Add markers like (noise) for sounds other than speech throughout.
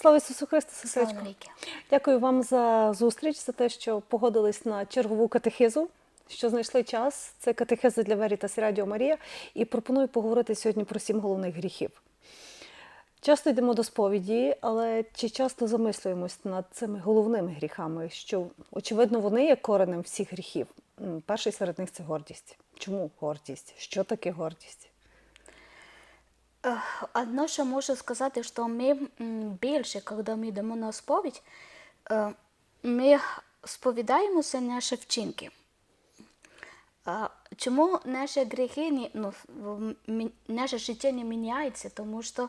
Слава Ісусу Христу, сестричко. Дякую вам за зустріч, за те, що погодились на чергову катехизу, що знайшли час. Це катехиза для Верітас Радіо Марія. І пропоную поговорити сьогодні про сім головних гріхів. Часто йдемо до сповіді, але чи часто замислюємось над цими головними гріхами, що очевидно вони є коренем всіх гріхів. Перший серед них це гордість. Чому гордість? Що таке гордість? Одно, що можу сказати, що ми більше, коли ми йдемо на сповідь, е, ми сповідаємося наші вчинки. Чому наші гріхи, ну, наше життя не міняється? Тому що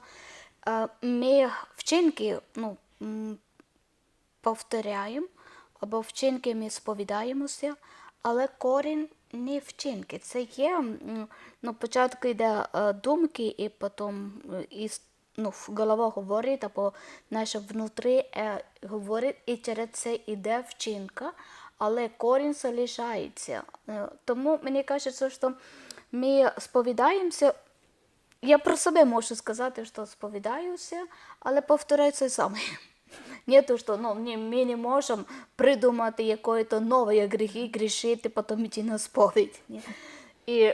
е, ми вчинки ну, повторяємо, або вчинки ми сповідаємося, але корінь не вчинки. Це є, ну, спочатку йде е, думки, і потім е, із, ну, голова говорить, або наше внутрі е, говорить, і через це йде вчинка, але корінь залишається. Тому мені кажеться, що ми сповідаємося я про себе можу сказати, що сповідаюся, але повторяю це саме. Не то, що ну, ми не можемо придумати якої-то нової гріхи, грішити, потім йти на сповідь. Ні. І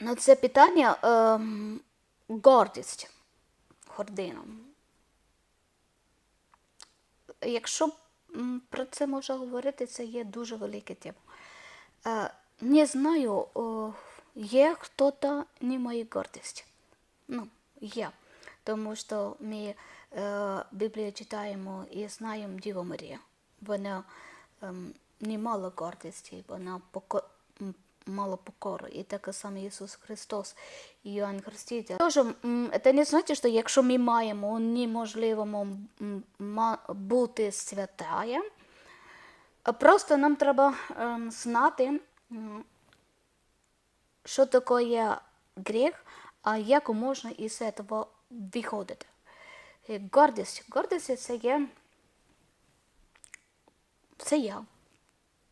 на це питання ем, гордість, гордина. Якщо про це можна говорити, це є дуже велика тема. Е, Не знаю, о, є хто-то не має гордості. Ну, є. Тому що ми е, Біблію читаємо і знаємо Діву Марію. Вона ем, не мала гордості, вона поко... мала покору. І так само Ісус Христос і Йоанн Хреститель. Тож, це не значить, що якщо ми маємо неможливо бути святая, Просто нам треба ем, знати, що таке гріх, а як можна із цього виходити. Е, Гордість. Гордість це є. Це я.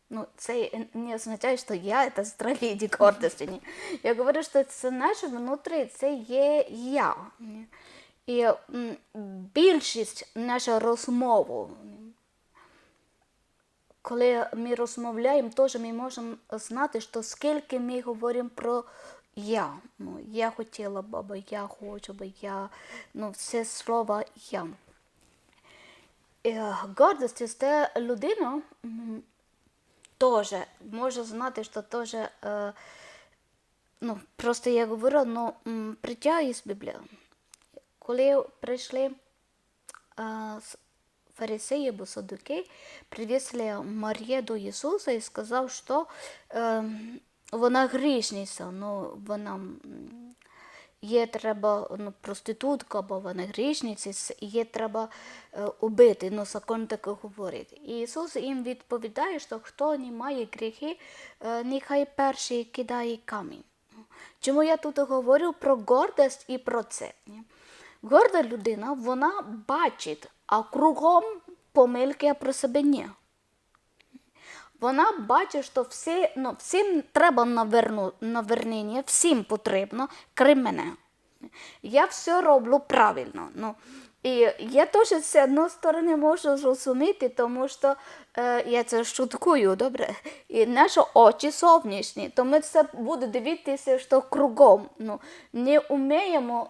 Ну, це не означає, що я це стратегія гордості. Ні. Я говорю, що це наше внутрі, це є я. І більшість нашої розмови, коли ми розмовляємо, теж ми можемо знати, що скільки ми говоримо про я. Ну, я хотіла б, або я хочу, або я, ну, все слово я. Е, Гордість це людина теж може знати, що теж, е, ну, просто я говорю, ну, м, притягує з Біблії. Коли прийшли с- фарисеї або садуки, привезли Марію до Ісуса і сказав, що е, вона грішниця, ну, вона є треба ну, проститутка, або вона грішниця, її треба е, убити, ну, закон так говорить. І Ісус їм відповідає, що хто не має гріхи, е, нехай перший кидає камінь. Чому я тут говорю про гордість і про це? Горда людина, вона бачить, а кругом помилки, а про себе ні. Вона бачить, що всі, ну, всім треба навернення, всім потрібно, крім мене. Я все роблю правильно. Ну, і я теж з одної сторони можу зрозуміти, тому що е, я це шуткую, добре? І наші очі зовнішні, то ми це буде дивитися, що кругом. Ну, не вміємо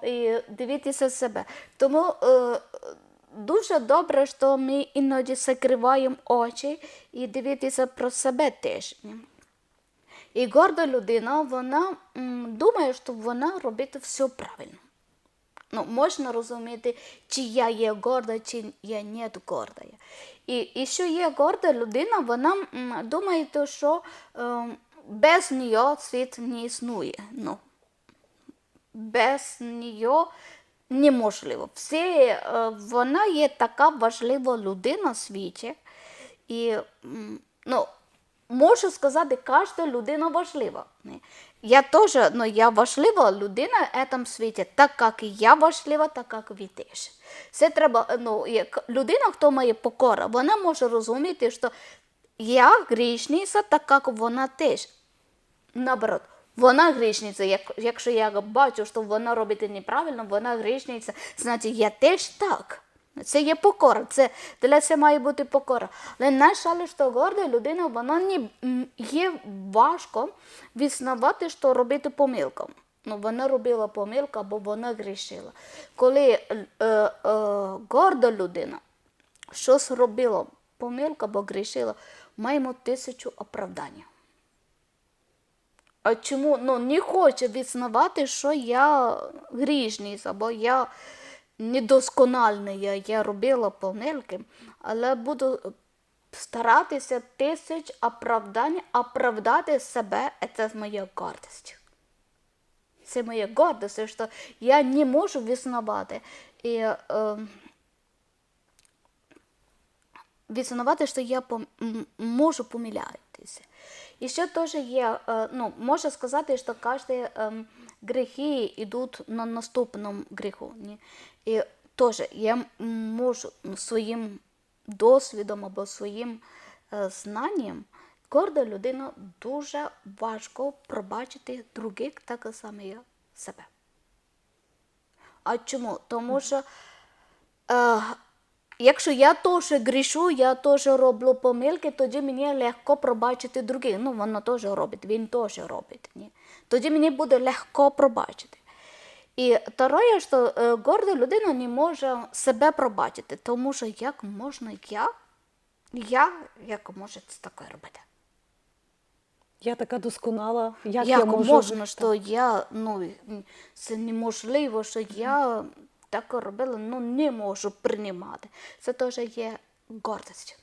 дивитися себе. Тому е, дуже добре, що ми іноді закриваємо очі і дивитися про себе теж. І горда людина, вона думає, що вона робить все правильно. Ну, можна розуміти, чи я є горда, чи я не горда. І, і що є горда людина, вона думає, що е, без неї світ не існує. Ну, без неї неможливо. Всі, е, вона є така важлива людина в світі. І ну, можу сказати, кожна людина важлива. Я теж ну, я важлива людина в цьому світі, так як і я важлива, так як ви теж. Це треба, ну, як людина, хто має покора, вона може розуміти, що я грішниця, так як вона теж. Наоборот, вона грішниця. Як, якщо я бачу, що вона робить неправильно, вона грішниця, значить я теж так. Це є покора, це, для це має бути покора. Але на жаль, що горда людина, вона не є важко визнавати, що робити помилку. Ну, вона робила помилку або вона грішила. Коли е, е, горда людина щось робила помилку або грішила, маємо тисячу оправдань. А чому ну, не хоче визнавати, що я грішність, або я недоскональний, я, робила помилки, але буду старатися тисяч оправдань, оправдати себе, це моя гордість. Це моя гордість, що я не можу визнавати. І, е, визнавати, що я пом- можу помилятися. І ще теж є, е, ну, можна сказати, що кожні ем, гріхи йдуть на наступному гріху. Ні? І теж я можу ну, своїм досвідом або своїм е, знанням, горда людина дуже важко пробачити других так само як себе. А чому? Тому що е, якщо я теж грішу, я теж роблю помилки, тоді мені легко пробачити других. Ну, воно теж робить, він теж робить. Ні? Тоді мені буде легко пробачити. І второе, що е, горда людина не може себе пробачити, тому що як можна я, я як може це таке робити? Я така досконала, як, Як я можу можна, що я, ну, це неможливо, що я так робила, ну не можу приймати. Це теж є гордість.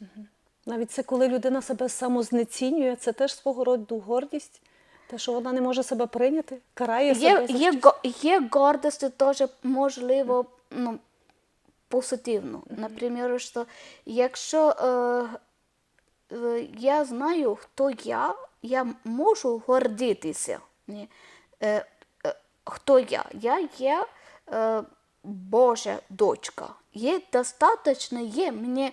навіть це коли людина себе самознецінює, це теж свого роду гордість, те, що вона не може себе прийняти, карає Є, себе. є, щось. є гордість теж можливо ну, позитивно. Наприклад, що якщо е, е, я знаю, хто я, я можу гордитися. Ні? Е, е, хто я? Я є е, Божа дочка. Є достатньо є мені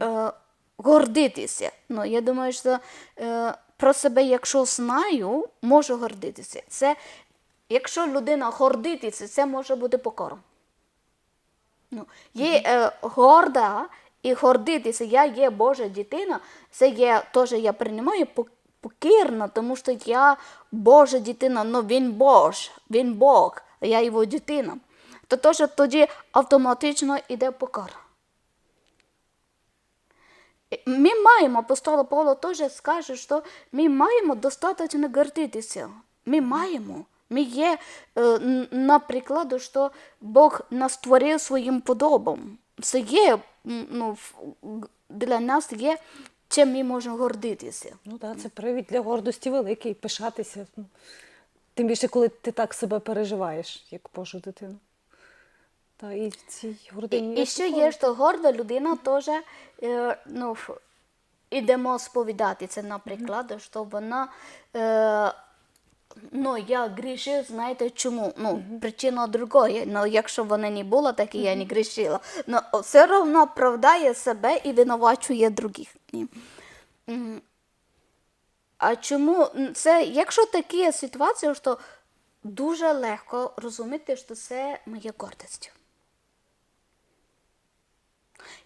е, гордитися. Ну, я думаю, що е, про себе, якщо знаю, можу гордитися. Це, якщо людина гордитися, це може бути покором. Ну, є е, горда і гордитися, я є Божа дитина, це є теж я приймаю покірно, тому що я Божа дитина, ну він Бож, він Бог, я його дитина. То теж тоді автоматично йде покора. Ми маємо, апостол Павло теж скаже, що ми маємо достатньо гордитися. Ми маємо. Ми є, е, наприклад, що Бог нас створив своїм подобом. Це є, ну, для нас є, чим ми можемо гордитися. Ну так, це привід для гордості великий, пишатися. Ну, Тим більше, коли ти так себе переживаєш, як Божу дитину. Та і в цій гордині. І, і ще є, що горда людина теж е, ну, ідемо сповідатися, наприклад, що вона. Е, Ну, я грішив, знаєте чому? Ну, причина другої. Ну, якщо вона не була, так і я не грішила. Ну, все одно оправдає себе і винувачує других. А чому це, якщо такі ситуації, що дуже легко розуміти, що це моя гордість.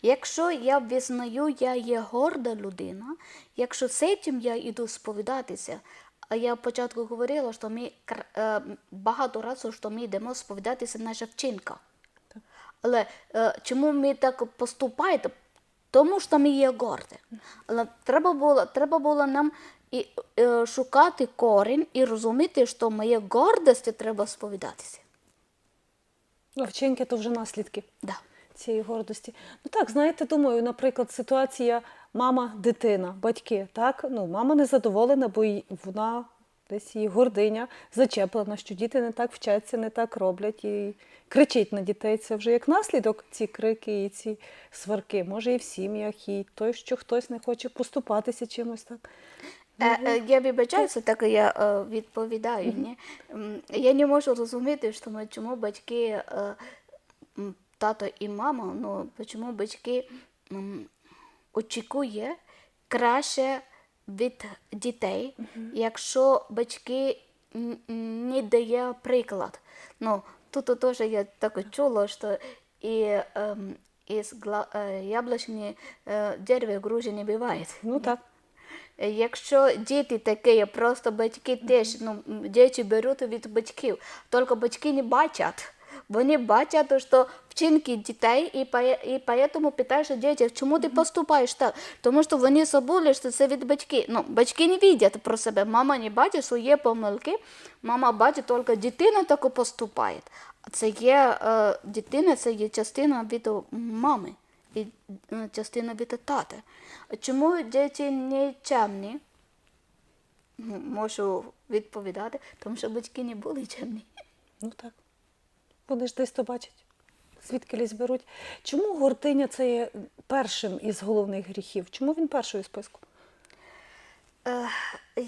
Якщо я визнаю, я є горда людина, якщо з цим я йду сповідатися, а я спочатку говорила, що ми е, багато разів, що ми йдемо сповідатися наша вчинка. Але е, чому ми так поступаємо? Тому що ми є горді. Але треба було, треба було нам і, е, шукати корінь і розуміти, що моє гордості треба сповідатися. Вчинки то вже наслідки Да. Цієї гордості. Ну так, знаєте, думаю, наприклад, ситуація мама-дитина, батьки. Так, ну, мама незадоволена, бо вона десь її гординя зачеплена, що діти не так вчаться, не так роблять і кричить на дітей. Це вже як наслідок ці крики і ці сварки. Може, і в сім'ях, і той, що хтось не хоче поступатися чимось так. Е, е, Я вибачаюся, так я е, відповідаю. Ні? Я не можу розуміти, що ми, чому батьки, е, тато і мама, ну чому батьки очікує краще від дітей, якщо батьки не дає приклад. Ну, тут теж я так чула, що і, ем, гла- е, е, дерева груші не буває. Ну так. Якщо діти такі, просто батьки теж, ну, діти беруть від батьків, тільки батьки не бачать. Вони бачать, що вчинки дітей, і, і питаєш дітей, чому ти поступаєш так? Тому що вони забули, що це від батьків. Ну, батьки не бачать про себе, мама не бачить, що є помилки, мама бачить тільки дитина так поступає. Це є, е, дитина, це є частина від мами і е, частина від тата. Чому діти не чемні? Можу відповідати, тому що батьки не були чемні. Ну так. Вони ж десь то бачать, звідки лізь беруть. Чому гординя це є першим із головних гріхів? Чому він перший у списку? Е,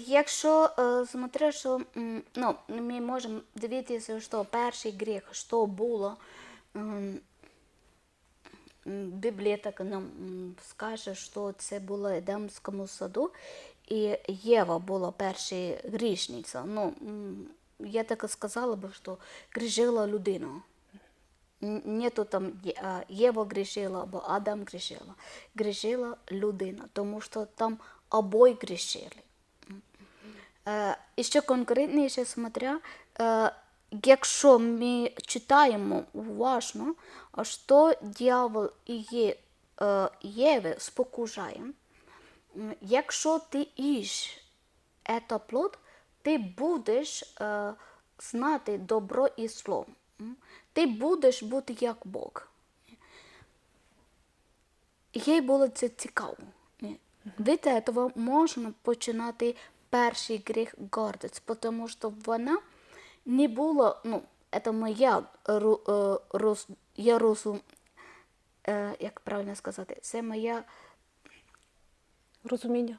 Якщо е, смотри, що ну, ми можемо дивитися, що перший гріх, що було, ем, Біблія так нам скаже, що це було в Едемському саду, і Єва була перша грішниця. Ну, я так сказала би, що грішила людина. Нету там Єва грішила або Адам грішила. Грішила людина, тому що там обоє грішили. Е, І ще конкретніше смотря, е, якщо ми читаємо уважно, що дьявол і є, е, Єве спокушає, якщо ти їш ето плод, ти будеш е, знати добро і зло. Ти будеш бути як Бог. Їй було це цікаво. Від цього можна починати перший гріх гордість, тому що вона не була, ну, це моя е, роз, я розум, е, як правильно сказати, це моя, Розуміння?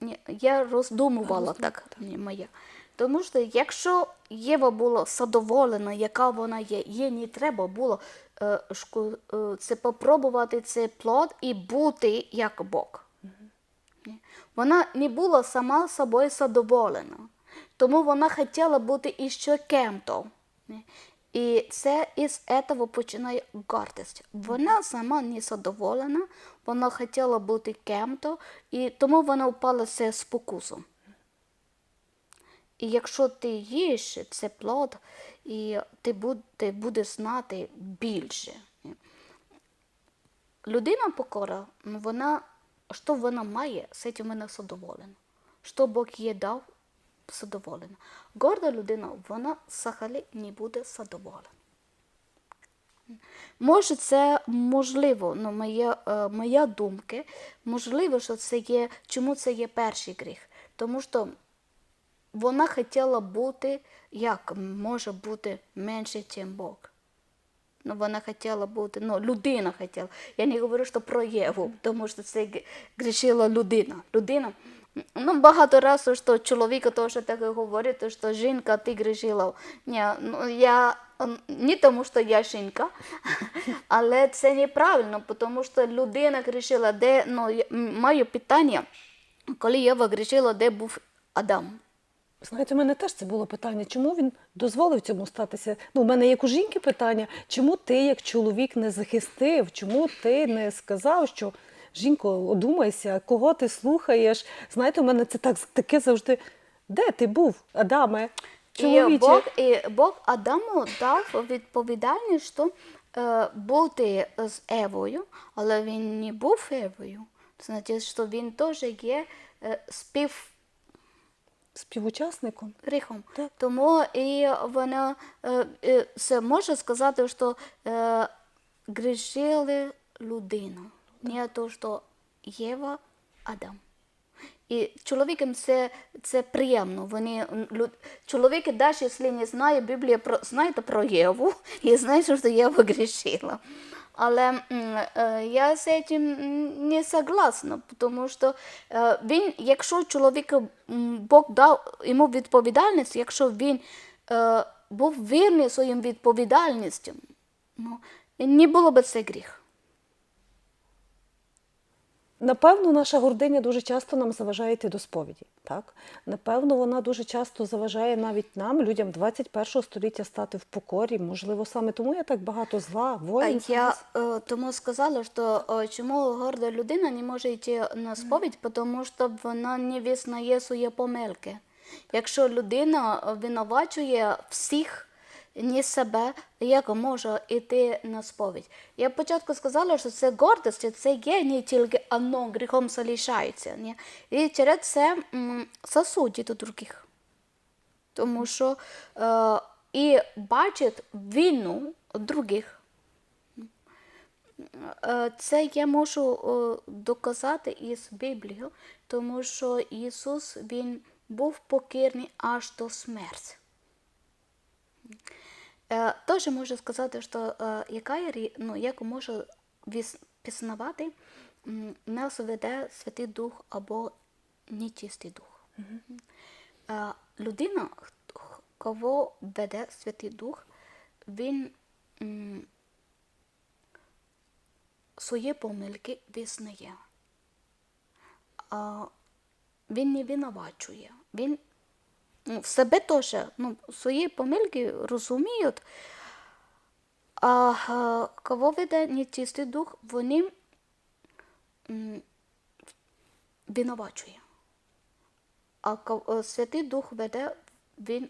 Ні, я роздумувала так, ні, моя. Тому що якщо Єва була задоволена, яка вона є, їй не треба було е, шку- е, це попробувати цей плод і бути як Бог. Ні. Вона не була сама собою задоволена, тому вона хотіла бути іще кем-то. І це із цього починає гордість. Вона сама не задоволена, вона хотіла бути кем-то, і тому вона впала це спокусу. І якщо ти їш це плод, і ти будеш знати більше. Людина покора, ну, вона, що вона має, з цим вона задоволена. Що Бог їй дав, задоволена. Горда людина, вона взагалі не буде задоволена. Може, це можливо, ну, моя, е, моя думка, можливо, що це є, чому це є перший гріх. Тому що вона хотіла бути, як може бути менше, ніж Бог. Ну, вона хотіла бути, ну, людина хотіла. Я не говорю, що про Єву, тому що це грішила людина. Людина. Ну, багато разів, що чоловіка теж так говорить, що жінка, ти грішила. Ні, ну, я, не тому, що я жінка, (laughs) але це неправильно, тому що людина грішила, де, ну, моє питання, коли Єва грішила, де був Адам? Знаєте, у мене теж це було питання, чому він дозволив цьому статися? Ну, у мене як у жінки питання, чому ти, як чоловік, не захистив, чому ти не сказав, що жінко, одумайся, кого ти слухаєш? Знаєте, у мене це так таке завжди. Де ти був, Адаме? І Бог, і Бог Адаму дав відповідальність, що е, бути з Евою, але він не був Евою. Значить, що він теж є е, спів Співучасником? гріхом. Так. Тому і вона е, е, це може сказати, що е, грішили людину. Не то, що Єва, Адам. І чоловікам це, це приємно. Вони, м, лю- чоловіки, навіть якщо не знає Біблія про знаєте про Єву, (laughs) і знає, що Єва грішила. Але е, я з цим не согласна, тому що е, він, якщо чоловіку Бог дав йому відповідальність, якщо він е, був вірний своїм відповідальністям, ну, не було б це гріх. Напевно, наша гординя дуже часто нам заважає йти до сповіді. Так? Напевно, вона дуже часто заважає навіть нам, людям 21 століття, стати в покорі. Можливо, саме тому є так багато зла, воїн. Я е, тому сказала, що е, чому горда людина не може йти на сповідь, тому що вона не визнає свої помилки. Якщо людина е, винувачує всіх, не себе, як може йти на сповідь? Я спочатку сказала, що це гордість, це є не тільки оно гріхом залишається. Ні? І через це засудить до других. Тому що е, і бачить вину других. Е, Це я можу е, доказати із Біблії, тому що Ісус Він був покірний аж до смерті. Е, Теж можу сказати, що е, яка ну, як можу віс- пізнавати, нас веде Святий Дух або нечистий Дух. Е, Людина, кого веде Святий Дух, він свої помилки визнає. Він не винувачує. Він ну, себе теж ну, свої помилки розуміють. А е, кого веде нечистий дух, вони винувачує. А е, Святий Дух веде, він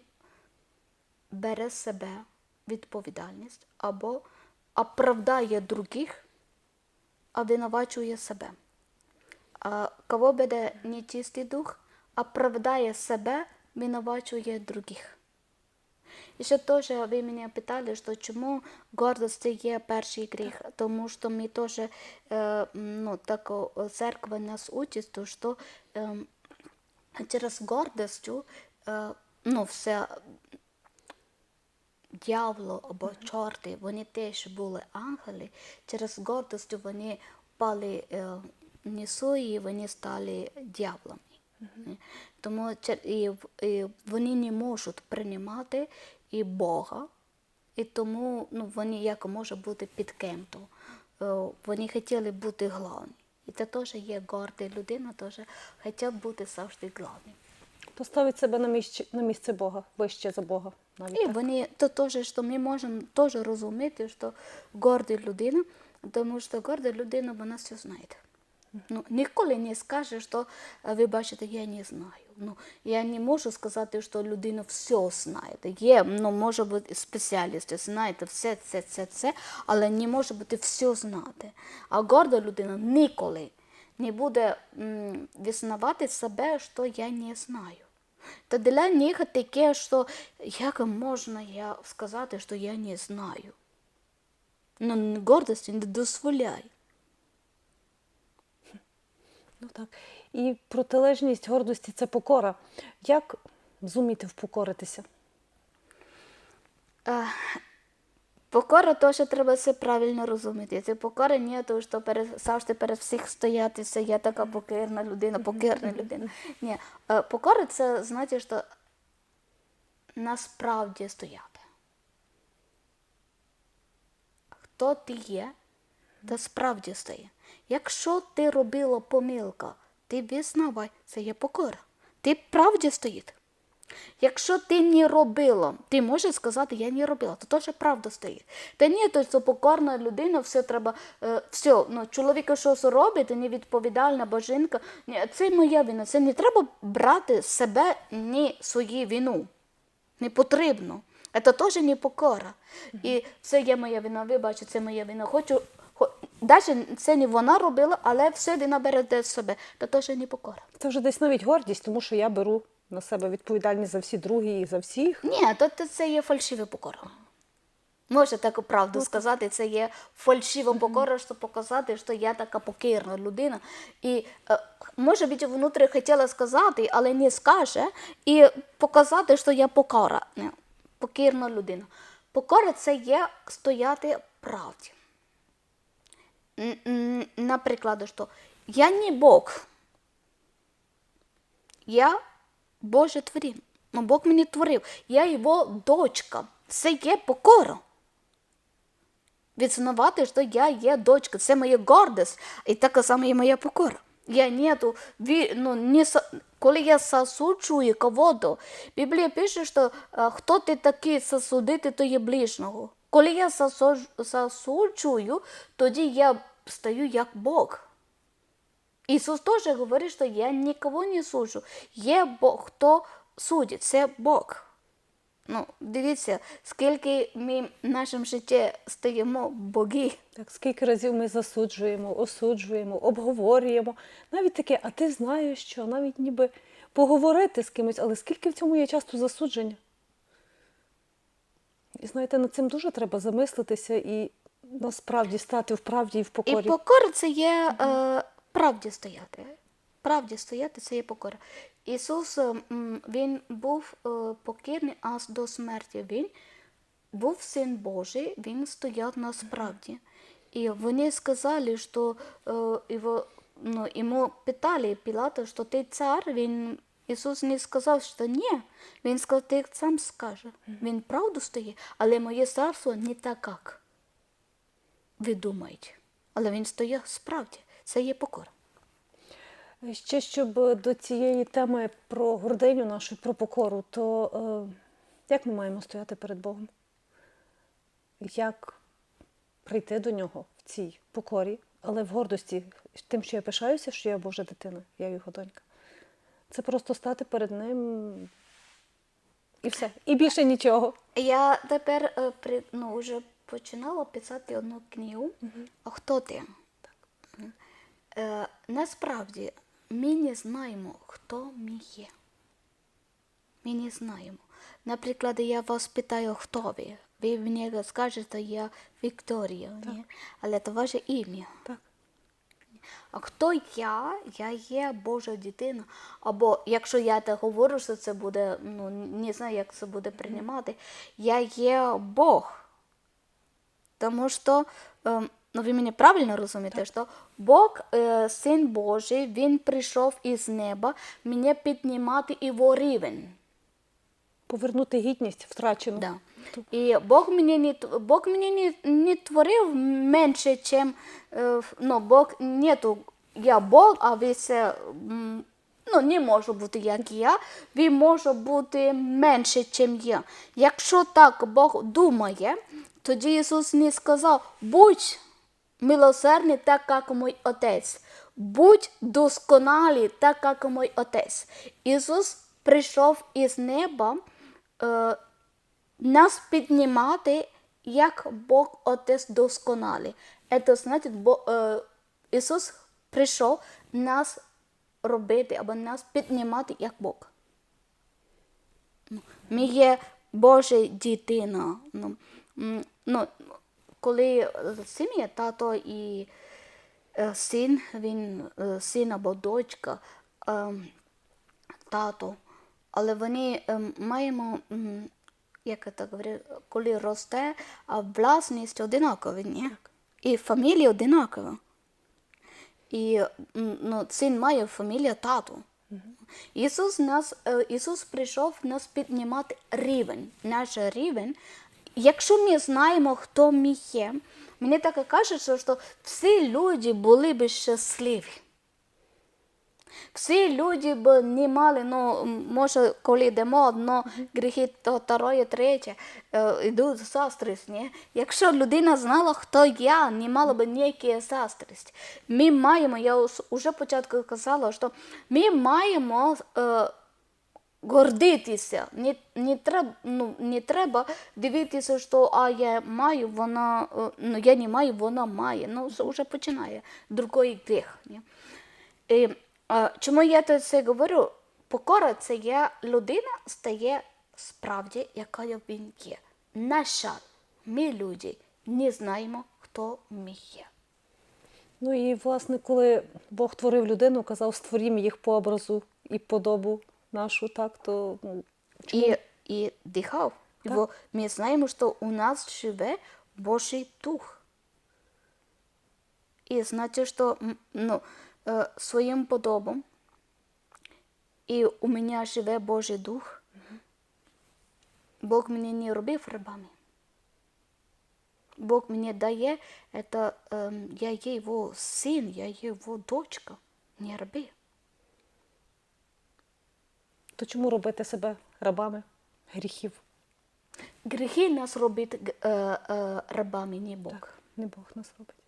бере себе відповідальність або оправдає других, а винувачує себе. А кого веде нечистий дух, оправдає себе, винувачує других. І ще теж ви мене питали, що чому гордость є перший гріх, тому що ми теж, е, ну, так церква нас учить, то що е, через гордостю, е, ну, все дьяволо або чорти, вони теж були ангели, через гордость вони впали е, внизу і вони стали дьяволами. Тому і, і вони не можуть приймати і Бога, і тому ну, вони як може бути під кем-то. Е, Вони хотіли бути главні. І це теж є горда людина, теж хотів бути завжди главним. Поставить себе на місце, на місце Бога, вище за Бога. Навіть І так. вони то теж, що ми можемо теж розуміти, що горда людина, тому що горда людина, вона все знає. Ну, ніколи не скаже, що ви бачите, я не знаю. Ну, я не можу сказати, що людина все знає. Є, ну, може бути спеціалісти, знаєте, все це, це, це, але не може бути все знати. А горда людина ніколи не буде м, визнавати себе, що я не знаю. Та для них таке, що як можна я сказати, що я не знаю. Ну, гордість не дозволяє. Ну, так. І протилежність гордості це покора. Як зуміти впокоритися? Е, Покора теж треба все правильно розуміти. Це покора не то, що перед, завжди перед всіх стояти, це я така покірна людина, покірна людина. Ні, е, покора це знаєте, що насправді стояти. Хто ти є, та справді стає. Якщо ти робила помилка, ти визнавай, це є покора. Ти правді стоїть. Якщо ти не робила, ти можеш сказати, я не робила, то теж правда стоїть. Та ні, то це покорна людина, все треба, е, все, ну, чоловік щось робить, невідповідальна, бо жінка, ні, це моя вина, це не треба брати себе ні свою вину. Не потрібно. Це теж не покора. І це є моя вина, вибачте, це моя вина. Хочу, хо, навіть це не вона робила, але все вина бере з себе. Це теж не покора. Це вже десь навіть гордість, тому що я беру на себе відповідальність за всі другі і за всіх. Ні, то, це є фальшива покора. Може таку правду сказати, це є фальшива покора, щоб показати, що я така покірна людина. І е, може бути внутрі хотіла сказати, але не скаже, і показати, що я покора, не, покірна людина. Покора це є стояти правді. Наприклад, що я не Бог. Я Боже творіння. Ну, Бог мені творив. Я його дочка. Це є покора. Відзнавати, що я є дочка. Це моя гордість. І така сама і моя покора. Я нету, ну, не, коли я засуджую кого-то, Біблія пише, що е, хто ти такий засудити, то є ближнього. Коли я засуджую, тоді я стаю як Бог. Ісус теж говорить, що я нікого не суджу. Є Бог, хто судить, це Бог. Ну, дивіться, скільки ми в нашому житті стаємо боги. Так, скільки разів ми засуджуємо, осуджуємо, обговорюємо. Навіть таке, а ти знаєш, що навіть ніби поговорити з кимось, але скільки в цьому є часто засудження? І знаєте, над цим дуже треба замислитися і насправді стати в правді і в І покорі. покора це є е, правді стояти. Правді стояти це є покора. Ісус е, Він був е, покірний аж до смерті. Він був син Божий, він стояв на справді. І вони сказали, що е, його, ну, йому питали Пілата, що ти цар, він Ісус не сказав, що ні. Він сказав, ти сам скаже. Він правду стоїть, але моє царство не так, як ви думаєте. Але він стояв справді. Це є покора. Ще щоб до цієї теми про гординю нашу, про покору, то е, як ми маємо стояти перед Богом? Як прийти до нього в цій покорі, але в гордості тим, що я пишаюся, що я Божа дитина, я його донька. Це просто стати перед ним і все. І більше нічого. Я тепер е, при, ну, вже починала писати одну книгу. А хто ти? Е, насправді, ми не знаємо, хто ми є. Ми не знаємо. Наприклад, я вас питаю, хто ви. Ви мені скажете, я Вікторія, ні? але це ваше ім'я. Так. А хто я? Я є Божа дитина. Або якщо я так говорю, що це буде, ну не знаю, як це буде приймати, я є Бог. Тому що, ем, ну ви мене правильно розумієте, що Бог, е, Син Божий, Він прийшов із неба мене піднімати в рівень. Повернути гідність втрачену. Да. І Бог мені не, Бог мені не, не творив менше, чим, е, ну, Бог нету, я Бог, а ви це, ну, не може бути як я, ви може бути менше, чим я. Якщо так Бог думає, тоді Ісус не сказав, будь милосердний, так як мій Отець. Будь досконалий, так як мій Отець. Ісус прийшов із неба е, нас піднімати, як Бог Отець досконалий. Це значить, бо, е, Ісус прийшов нас робити або нас піднімати як Бог. Ну, Ми є Божа дитина. Ну, ну, коли сім'я, тато і е, син, він е, син або дочка, е, тато, але вони е, маємо, як я так говорю, коли росте, а власність одинакова, ні? І фамілія одинакова. І ну, син має фамілію тату. Ісус, нас, е, Ісус прийшов нас піднімати рівень, наш рівень. Якщо ми знаємо, хто ми є, мені так кажеться, що всі люди були б щасливі. Всі люди б не мали, ну, може, коли йдемо одно гріхи, то второе, третє, е, йдуть заздрість, ні? Якщо людина знала, хто я, не мала б ніякі заздрість. Ми маємо, я уже початку казала, що ми маємо е, гордитися. Не, не, треба, ну, не треба дивитися, що а я маю, вона, е, ну, я не маю, вона має. Ну, вже починає другий гріх. Ні? І, е, чому я то це говорю? Покора це є людина стає справді, яка він є. На жаль, ми люди не знаємо, хто ми є. Ну і власне, коли Бог творив людину, казав, створім їх по образу і подобу нашу, так то ну, І, і дихав. Так? Бо ми знаємо, що у нас живе Божий Дух. І значить, що ну, е, своїм подобом, і у мене живе Божий Дух, Бог мене не робив рабами. Бог мне дає, это, ем, я є його син, я є його дочка. не раби. То чому робити себе рабами гріхів? Гріхи нас робить е, е, рабами, не Бог. Так, не Бог нас робить.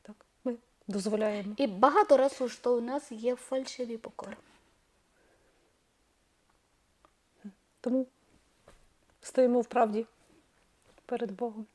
Дозволяємо. І багато разів, що у нас є фальшиві покори. Тому стоїмо в правді перед Богом.